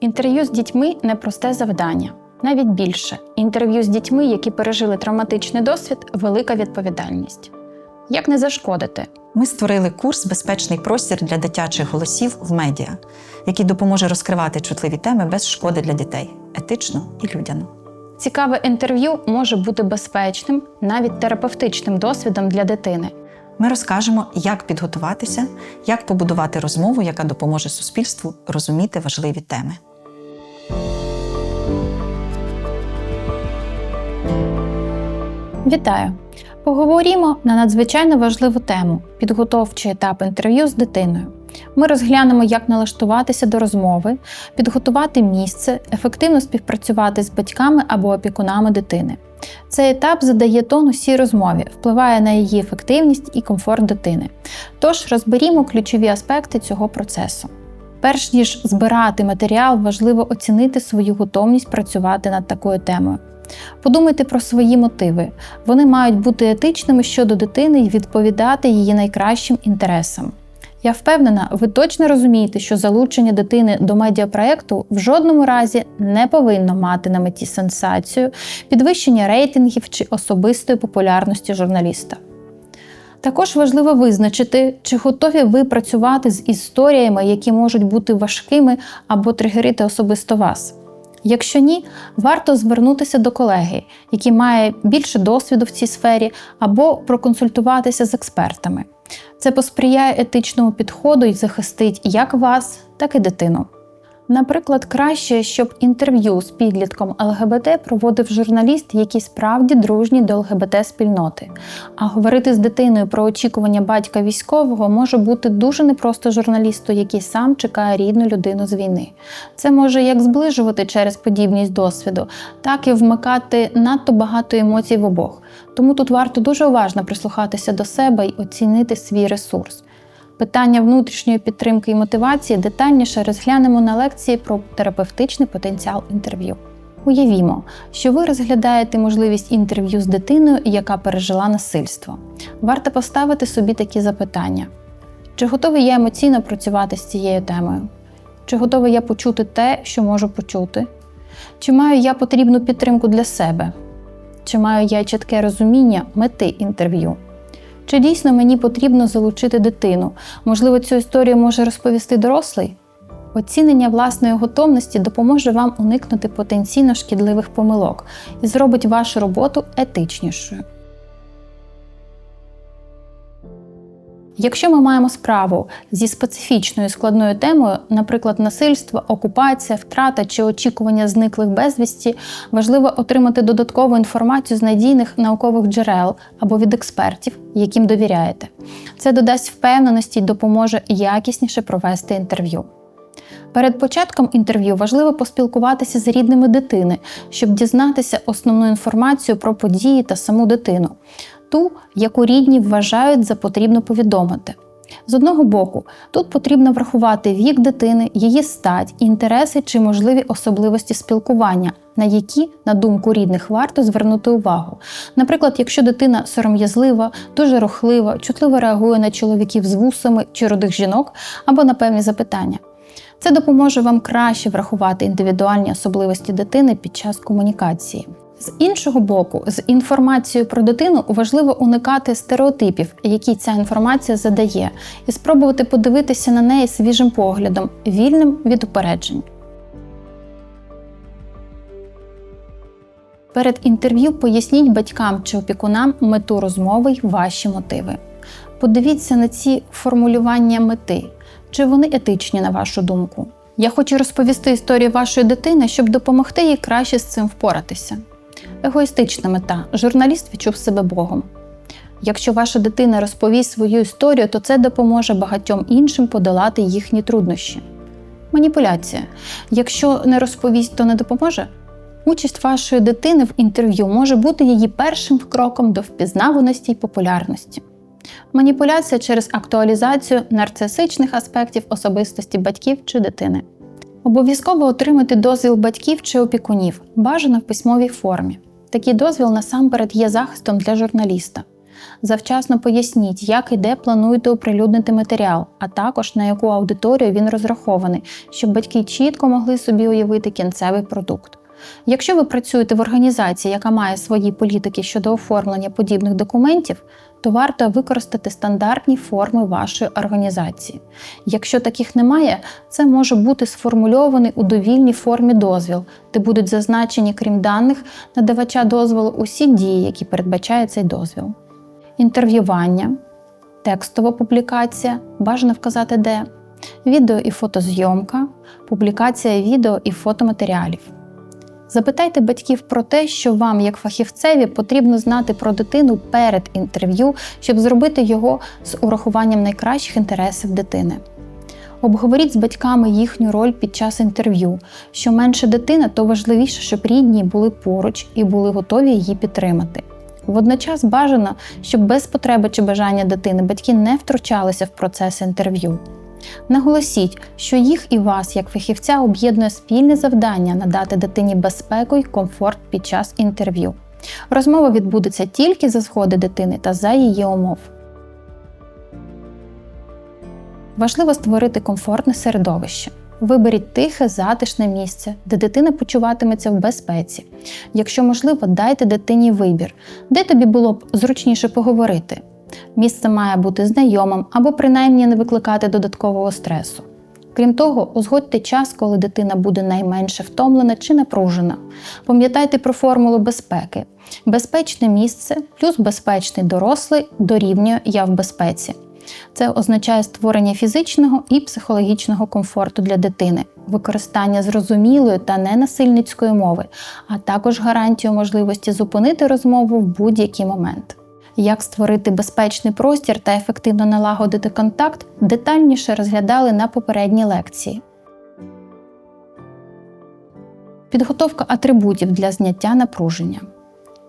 Інтерв'ю з дітьми непросте завдання. Навіть більше інтерв'ю з дітьми, які пережили травматичний досвід, велика відповідальність. Як не зашкодити? Ми створили курс Безпечний простір для дитячих голосів в медіа, який допоможе розкривати чутливі теми без шкоди для дітей, етично і людяно. Цікаве інтерв'ю може бути безпечним, навіть терапевтичним досвідом для дитини. Ми розкажемо, як підготуватися, як побудувати розмову, яка допоможе суспільству розуміти важливі теми. Вітаю! Поговоримо на надзвичайно важливу тему підготовчий етап інтерв'ю з дитиною. Ми розглянемо, як налаштуватися до розмови, підготувати місце, ефективно співпрацювати з батьками або опікунами дитини. Цей етап задає тон усій розмові, впливає на її ефективність і комфорт дитини. Тож розберімо ключові аспекти цього процесу. Перш ніж збирати матеріал, важливо оцінити свою готовність працювати над такою темою. Подумайте про свої мотиви. Вони мають бути етичними щодо дитини і відповідати її найкращим інтересам. Я впевнена, ви точно розумієте, що залучення дитини до медіапроекту в жодному разі не повинно мати на меті сенсацію, підвищення рейтингів чи особистої популярності журналіста. Також важливо визначити, чи готові ви працювати з історіями, які можуть бути важкими або тригерити особисто вас. Якщо ні, варто звернутися до колеги, який має більше досвіду в цій сфері, або проконсультуватися з експертами. Це посприяє етичному підходу і захистить як вас, так і дитину. Наприклад, краще, щоб інтерв'ю з підлітком ЛГБТ проводив журналіст, який справді дружній до ЛГБТ-спільноти. А говорити з дитиною про очікування батька військового може бути дуже непросто журналісту, який сам чекає рідну людину з війни. Це може як зближувати через подібність досвіду, так і вмикати надто багато емоцій в обох. Тому тут варто дуже уважно прислухатися до себе і оцінити свій ресурс. Питання внутрішньої підтримки і мотивації детальніше розглянемо на лекції про терапевтичний потенціал інтерв'ю. Уявімо, що ви розглядаєте можливість інтерв'ю з дитиною, яка пережила насильство. Варто поставити собі такі запитання: чи готовий я емоційно працювати з цією темою? Чи готовий я почути те, що можу почути? Чи маю я потрібну підтримку для себе? Чи маю я чітке розуміння мети інтерв'ю? Чи дійсно мені потрібно залучити дитину? Можливо, цю історію може розповісти дорослий? Оцінення власної готовності допоможе вам уникнути потенційно шкідливих помилок і зробить вашу роботу етичнішою. Якщо ми маємо справу зі специфічною складною темою, наприклад, насильство, окупація, втрата чи очікування зниклих безвісті, важливо отримати додаткову інформацію з надійних наукових джерел або від експертів, яким довіряєте. Це додасть впевненості і допоможе якісніше провести інтерв'ю. Перед початком інтерв'ю важливо поспілкуватися з рідними дитини, щоб дізнатися основну інформацію про події та саму дитину ту, яку рідні вважають за потрібно повідомити. З одного боку, тут потрібно врахувати вік дитини, її стать, інтереси чи можливі особливості спілкування, на які, на думку рідних, варто звернути увагу. Наприклад, якщо дитина сором'язлива, дуже рухлива, чутливо реагує на чоловіків з вусами чи рудих жінок або на певні запитання. Це допоможе вам краще врахувати індивідуальні особливості дитини під час комунікації. З іншого боку, з інформацією про дитину важливо уникати стереотипів, які ця інформація задає, і спробувати подивитися на неї свіжим поглядом, вільним від упереджень. Перед інтерв'ю поясніть батькам чи опікунам мету розмови й ваші мотиви. Подивіться на ці формулювання мети, чи вони етичні на вашу думку. Я хочу розповісти історію вашої дитини, щоб допомогти їй краще з цим впоратися. Егоїстична мета. Журналіст відчув себе Богом. Якщо ваша дитина розповість свою історію, то це допоможе багатьом іншим подолати їхні труднощі. Маніпуляція. Якщо не розповість, то не допоможе. Участь вашої дитини в інтерв'ю може бути її першим кроком до впізнаваності й популярності. Маніпуляція через актуалізацію нарцисичних аспектів особистості батьків чи дитини. Обов'язково отримати дозвіл батьків чи опікунів, бажано в письмовій формі. Такий дозвіл насамперед є захистом для журналіста. Завчасно поясніть, як і де плануєте оприлюднити матеріал, а також на яку аудиторію він розрахований, щоб батьки чітко могли собі уявити кінцевий продукт. Якщо ви працюєте в організації, яка має свої політики щодо оформлення подібних документів, то варто використати стандартні форми вашої організації. Якщо таких немає, це може бути сформульований у довільній формі дозвіл, де будуть зазначені, крім даних надавача дозволу, усі дії, які передбачає цей дозвіл. Інтерв'ювання, текстова публікація, бажано вказати де, відео і фотозйомка, публікація відео і фотоматеріалів. Запитайте батьків про те, що вам, як фахівцеві, потрібно знати про дитину перед інтерв'ю, щоб зробити його з урахуванням найкращих інтересів дитини. Обговоріть з батьками їхню роль під час інтерв'ю. Що менше дитина, то важливіше, щоб рідні були поруч і були готові її підтримати. Водночас бажано, щоб без потреби чи бажання дитини батьки не втручалися в процес інтерв'ю. Наголосіть, що їх і вас, як фахівця, об'єднує спільне завдання надати дитині безпеку й комфорт під час інтерв'ю. Розмова відбудеться тільки за згоди дитини та за її умов. Важливо створити комфортне середовище. Виберіть тихе, затишне місце, де дитина почуватиметься в безпеці. Якщо можливо, дайте дитині вибір, де тобі було б зручніше поговорити. Місце має бути знайомим або принаймні не викликати додаткового стресу. Крім того, узгодьте час, коли дитина буде найменше втомлена чи напружена. Пам'ятайте про формулу безпеки. Безпечне місце плюс безпечний дорослий дорівнює я в безпеці. Це означає створення фізичного і психологічного комфорту для дитини, використання зрозумілої та ненасильницької мови, а також гарантію можливості зупинити розмову в будь-який момент. Як створити безпечний простір та ефективно налагодити контакт, детальніше розглядали на попередній лекції. Підготовка атрибутів для зняття напруження.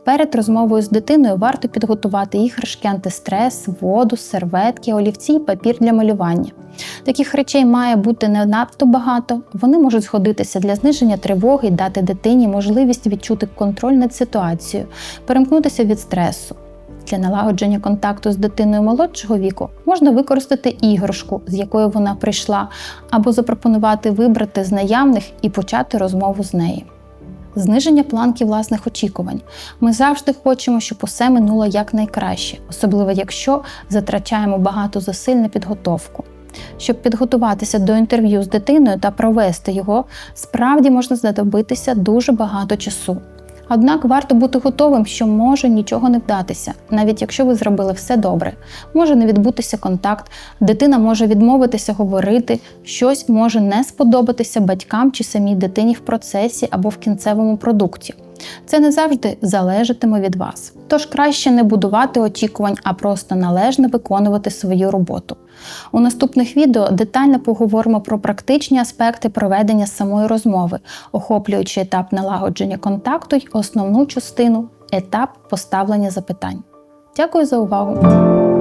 Перед розмовою з дитиною варто підготувати іграшки антистрес, воду, серветки, олівці й папір для малювання. Таких речей має бути не надто багато, вони можуть згодитися для зниження тривоги і дати дитині можливість відчути контроль над ситуацією, перемкнутися від стресу. Для налагодження контакту з дитиною молодшого віку можна використати іграшку, з якою вона прийшла, або запропонувати вибрати з наявних і почати розмову з нею. Зниження планки власних очікувань. Ми завжди хочемо, щоб усе минуло якнайкраще, особливо якщо затрачаємо багато зусиль на підготовку. Щоб підготуватися до інтерв'ю з дитиною та провести його, справді можна знадобитися дуже багато часу. Однак варто бути готовим, що може нічого не вдатися, навіть якщо ви зробили все добре. Може не відбутися контакт, дитина може відмовитися говорити, щось може не сподобатися батькам чи самій дитині в процесі або в кінцевому продукті. Це не завжди залежатиме від вас. Тож краще не будувати очікувань, а просто належно виконувати свою роботу. У наступних відео детально поговоримо про практичні аспекти проведення самої розмови, охоплюючи етап налагодження контакту й основну частину етап поставлення запитань. Дякую за увагу!